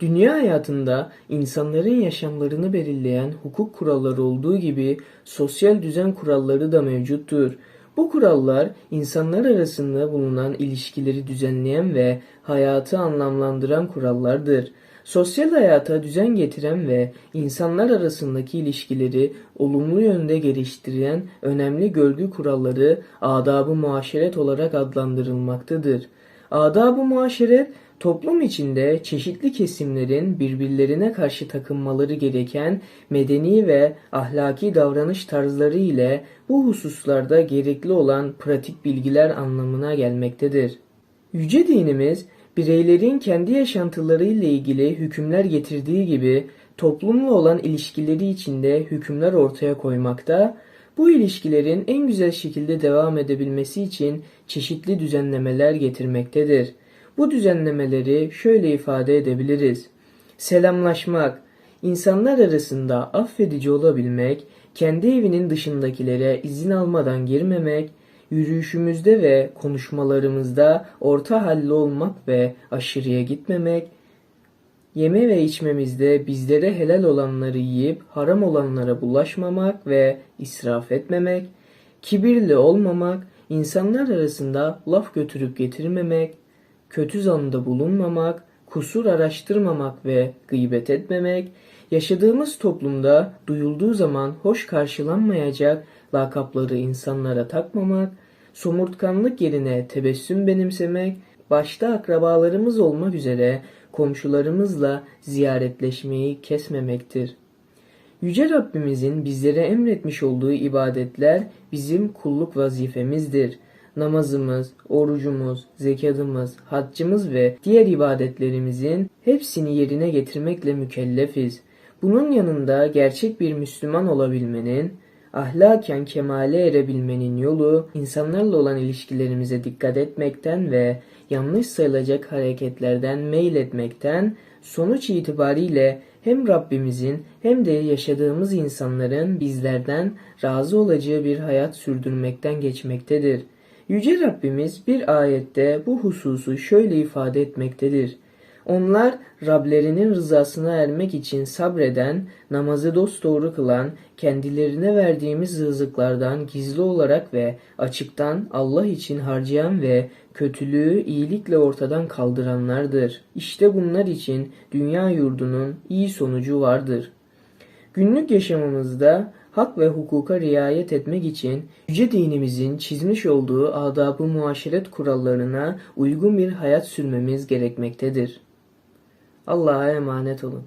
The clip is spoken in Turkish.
Dünya hayatında insanların yaşamlarını belirleyen hukuk kuralları olduğu gibi sosyal düzen kuralları da mevcuttur. Bu kurallar insanlar arasında bulunan ilişkileri düzenleyen ve hayatı anlamlandıran kurallardır. Sosyal hayata düzen getiren ve insanlar arasındaki ilişkileri olumlu yönde geliştiren önemli gölge kuralları adab-ı muaşeret olarak adlandırılmaktadır. Adab-ı muaşeret toplum içinde çeşitli kesimlerin birbirlerine karşı takınmaları gereken medeni ve ahlaki davranış tarzları ile bu hususlarda gerekli olan pratik bilgiler anlamına gelmektedir. Yüce dinimiz bireylerin kendi yaşantıları ile ilgili hükümler getirdiği gibi toplumla olan ilişkileri içinde hükümler ortaya koymakta, bu ilişkilerin en güzel şekilde devam edebilmesi için çeşitli düzenlemeler getirmektedir. Bu düzenlemeleri şöyle ifade edebiliriz. Selamlaşmak, insanlar arasında affedici olabilmek, kendi evinin dışındakilere izin almadan girmemek, yürüyüşümüzde ve konuşmalarımızda orta halli olmak ve aşırıya gitmemek, yeme ve içmemizde bizlere helal olanları yiyip haram olanlara bulaşmamak ve israf etmemek, kibirli olmamak, insanlar arasında laf götürüp getirmemek, kötü zanda bulunmamak, kusur araştırmamak ve gıybet etmemek, yaşadığımız toplumda duyulduğu zaman hoş karşılanmayacak lakapları insanlara takmamak, somurtkanlık yerine tebessüm benimsemek, başta akrabalarımız olmak üzere komşularımızla ziyaretleşmeyi kesmemektir. Yüce Rabbimizin bizlere emretmiş olduğu ibadetler bizim kulluk vazifemizdir. Namazımız, orucumuz, zekatımız, haccımız ve diğer ibadetlerimizin hepsini yerine getirmekle mükellefiz. Bunun yanında gerçek bir Müslüman olabilmenin, ahlaken kemale erebilmenin yolu insanlarla olan ilişkilerimize dikkat etmekten ve yanlış sayılacak hareketlerden meyletmekten sonuç itibariyle hem Rabbimizin hem de yaşadığımız insanların bizlerden razı olacağı bir hayat sürdürmekten geçmektedir. Yüce Rabbimiz bir ayette bu hususu şöyle ifade etmektedir. Onlar Rablerinin rızasına ermek için sabreden, namazı dosdoğru kılan, kendilerine verdiğimiz rızıklardan gizli olarak ve açıktan Allah için harcayan ve kötülüğü iyilikle ortadan kaldıranlardır. İşte bunlar için dünya yurdunun iyi sonucu vardır. Günlük yaşamımızda hak ve hukuka riayet etmek için yüce dinimizin çizmiş olduğu adab-ı muaşeret kurallarına uygun bir hayat sürmemiz gerekmektedir. Allah'a emanet olun.